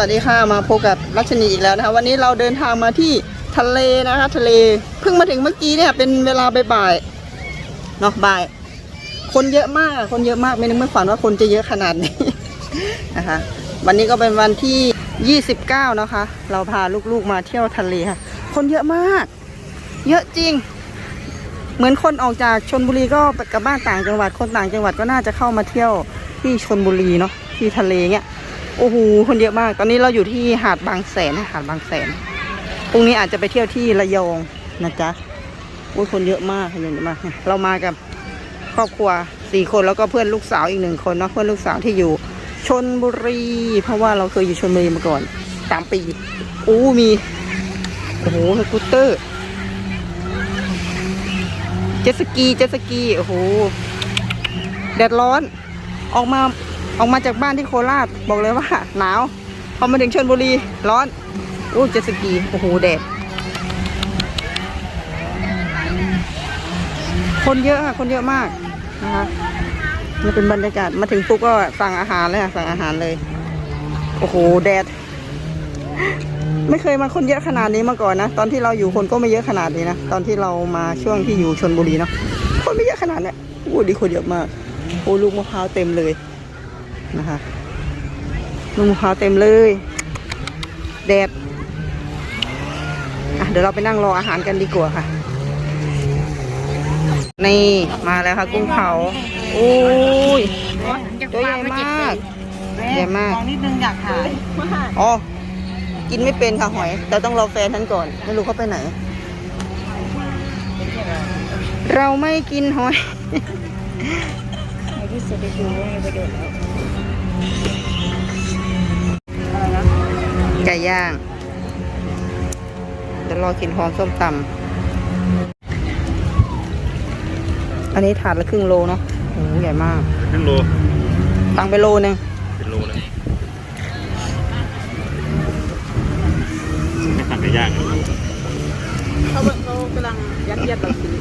วัสดีค่ะมาพบกับรัชนีอีกแล้วนะคะวันนี้เราเดินทางมาที่ทะเลนะคะ ทะเลเพิ่งมาถึงเมื่อกี้เนี่ยเป็นเวลาบ่ายๆเนาะบ่าย คนเยอะมากคนเยอะมากไม่นึกไม่ฝันว่าคนจะเยอะขนาดนี้นะคะ วันนี้ก็เป็นวันที่ 29 นะคะ เราพาลูกๆมาเที่ยวทะเลค่ะ คนเยอะมาก เยอะจริง เหมือนคนออกจากชนบุรีก็ไปกลับบ้านต่างจังหวัดคนต่างจังหวัดก็น่าจะเข้ามาเที่ยวที่ชนบุรีเนาะที่ทะเลเงี้ย โอ้โหคนเยอะมาก ตอนนี้เราอยู่ที่หาดบางแสนหาดบางแสนพรุ่งนี้อาจจะไปเที่ยวที่ระยองนะจ๊ะโอ้ยคนเยอะมากคนเยอะมาก เรามากับครอบครัวสี่คนแล้วก็เพื่อนลูกสาวอีกหนึ่งคนเนาะเพื่อนลูกสาวที่อยู่ชนบุรี เพราะว่าเราเคยอยู่ชนบุรีมาก่อนสามปีอู้มีโอ้โหสกูตเตอร์ เจ็ตสกีเจ็ตสกีโอ้โหแดดร้อนออกมา ออกมาจากบ้านที่โคราชบอกเลยว่าหนาวพอมาถึงชลบุรีร้อนอู้เจ็ตสกีโอ้โหแดดคนเยอะค่ะคนเยอะมากนะคะนี่เป็นบรรยากาศมาถึงปุ๊บก็สั่งอาหารเลยค่ะสั่งอาหารเลย โอ้โหแดด ไม่เคยมาคนเยอะขนาดนี้มาก่อนนะตอนที่เราอยู่คนก็ไม่เยอะขนาดนี้นะตอนที่เรามาช่วงที่อยู่ชนบุรีเนาะคนไม่เยอะขนาดเนี้ยโอ้ดีคนเยอะมากโอ้ลูกมะพร้าวเต็มเลย นะคะลูกมะพร้าวเต็มเลย แดดอะเดี๋ยวเราไปนั่งรออาหารกันดีกว่าค่ะ นี่มาแล้วค่ะ กุ้งเผาโอ้ยตัวใหญ่มากใหญ่มากนิดนึงอยากขายอ๋อกินไม่เป็นค่ะหอย แต่ต้องรอแฟนท่านก่อน ไม่รู้เขาไปไหน เราไม่กินหอย ในที่สุดได้ดูว่ามีประโยชน์แล้วไก่ย่างเดี๋ยวรอกินพร้อมส้มตำอันนี้ถาดละครึ่งโลเนาะโอ้โหใหญ่มาก ครึ่งโลตังไปโลนึงเป็นโลเลยไม่สั่งไก่ย่างเขาเขากำลังยัดเยียดเราซื้อ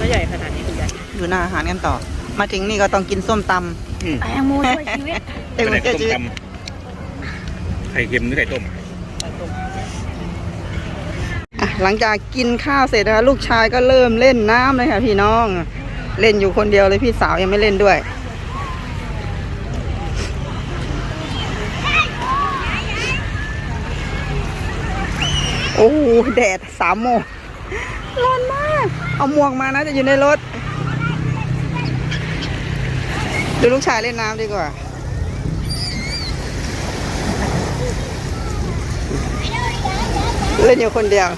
ก็ใหญ่ขนาดนี้ตัวใหญ่ อยู่หน้าอาหารกันต่อ มาถึงนี่ก็ต้องกินส้มตอืมแตงโมช่วยชีวิตำเต็มไข่ที่ต้มชีวิตตำไข่เค็มหรือไข่ต้มอะหลังจากกินข้าวเสร็จนะคะลูกชายก็เริ่มเล่นน้ำเลยค่ะพี่น้อง เล่นอยู่คนเดียวเลยพี่สาวยังไม่เล่นด้วย โอ้โหแดดสามโมงร้อนมาก เอาหมวกมานะจะอยู่ในรถ ดูลูกชายเล่นน้ำดีกว่า เล่นอยู่คนเดียว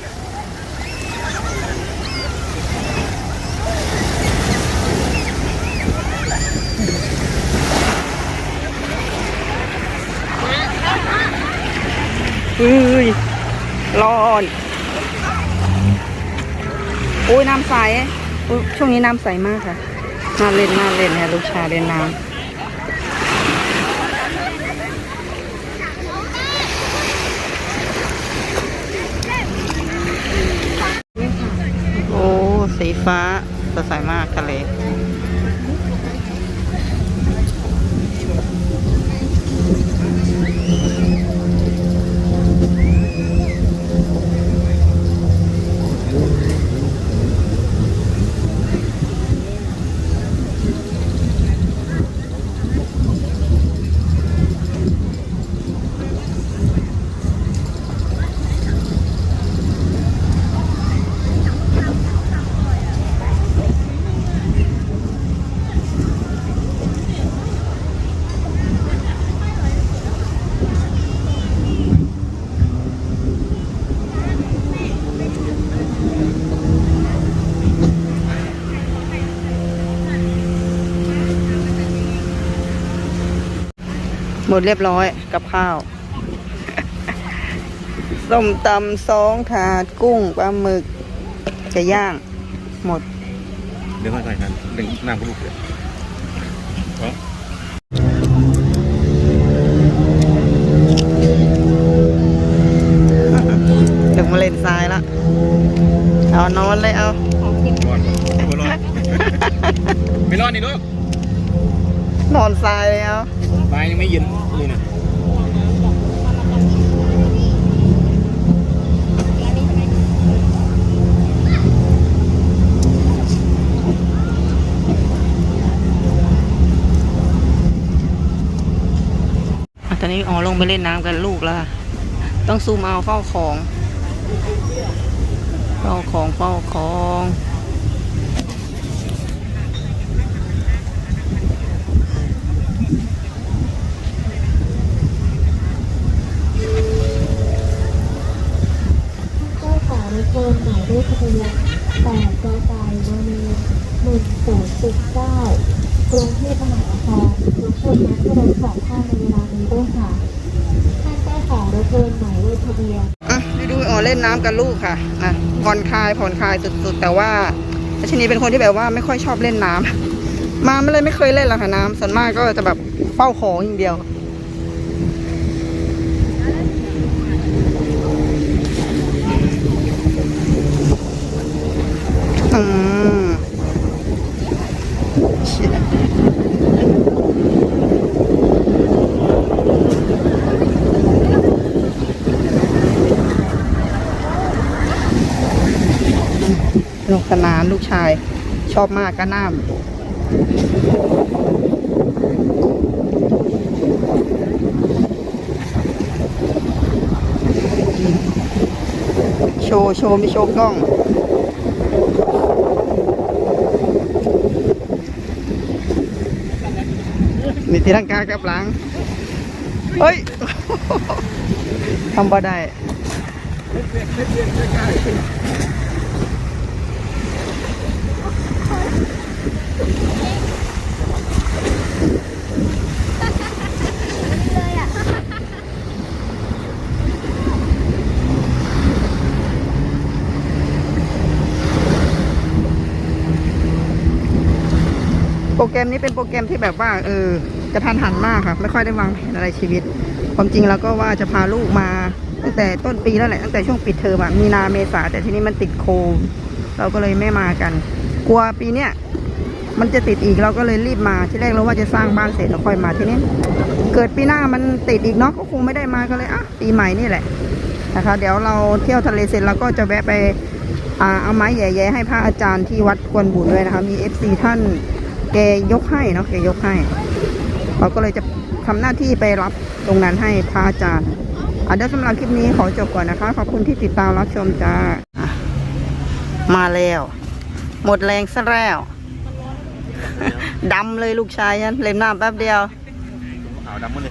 เฮ้ยร้อนโอ้ยน้ำใสช่วงนี้น้ำใสมากค่ะ น่าเล่นน่าเล่นค่ะลูกชายเล่นน้ำโอ้ สีฟ้าสดใสมากทะเล หมดเรียบร้อยกับข้าว ส้มตำสองถาดกุ้งปลาหมึกจะย่าง หมด เดี๋ยวค่อยๆกันหนึ่งน้ำก็ลูกเลยเอาถึงมาเล่นทรายละ เอานอนเลยเอาร้อนไม่ร้อนไม่ร้อนนี่ลูกนอนทรายเลยเอา ไม้ยังไม่ย็นเลยนะตอนนี้อ๋อลงไปเล่นน้ำกันลูกล้วต้องซูมเอาเฝ้าของ เฝ้าของเฝ้าของ นสองท่านในเวลานี้ด้วยค่ะท่านเจ้าของรถยนต์หมายเลขทะเบียนอะดูดูอ๋อเล่นน้ำกับลูกค่ะนะผ่อนคลายผ่อนคลายสุดๆ แต่ว่ารัชนีเป็นคนที่แบบว่าไม่ค่อยชอบเล่นน้ำมาไม่เลยไม่เคยเล่นหรอกค่ะน้ำส่วนมากก็จะแบบเฝ้าของอย่างเดียว อืมเชี่ยส นุกสนานลูกชาย ชอบมากก็น้ำโชว์ โชว์ ไม่โชว์กล้องมีตีลังกากับหลัง เฮ้ยทำบ่ได้ โปรแกรมนี้เป็นโปรแกรมที่แบบว่า เออกระทันหันมากค่ะ ไม่ค่อยได้วางแผนอะไรชีวิต ความจริงแล้วก็ว่าจะพาลูกมา ตั้งแต่ต้นปีแล้วแหละ ตั้งแต่ช่วงปิดเทอมอะมีนาเมษาแต่ทีนี้มันติดโควิดเราก็เลยไม่มากัน กลัวปีเนี้ย มันจะติดอีกเราก็เลยรีบมาที่แรกเราว่าจะสร้างบ้านเสร็จแล้วค่อยมาที่นี้ เกิดปีหน้ามันติดอีกเนาะก็คงไม่ได้มาก็เลยอะปีใหม่นี่แหละนะคะ เดี๋ยวเราเที่ยวทะเลเสร็จเราก็จะแวะไปอาเอาไม้แย่ๆให้พระอาจารย์ที่วัดกวนบุญด้วยนะคะ มีเอฟซีท่านแกยกให้เนาะแกยกให้ เราก็เลยจะทำหน้าที่ไปรับตรงนั้นให้พระอาจารย์อะเดี๋ยวสำหรับคลิปนี้ขอจบก่อนนะคะ ขอบคุณที่ติดตามรับชมจ้า มาแล้ว หมดแรงซะแล้ว ดำเลยลูกชายฉันเล่นน้ำแป๊บเดียวเอาดำหมดเลย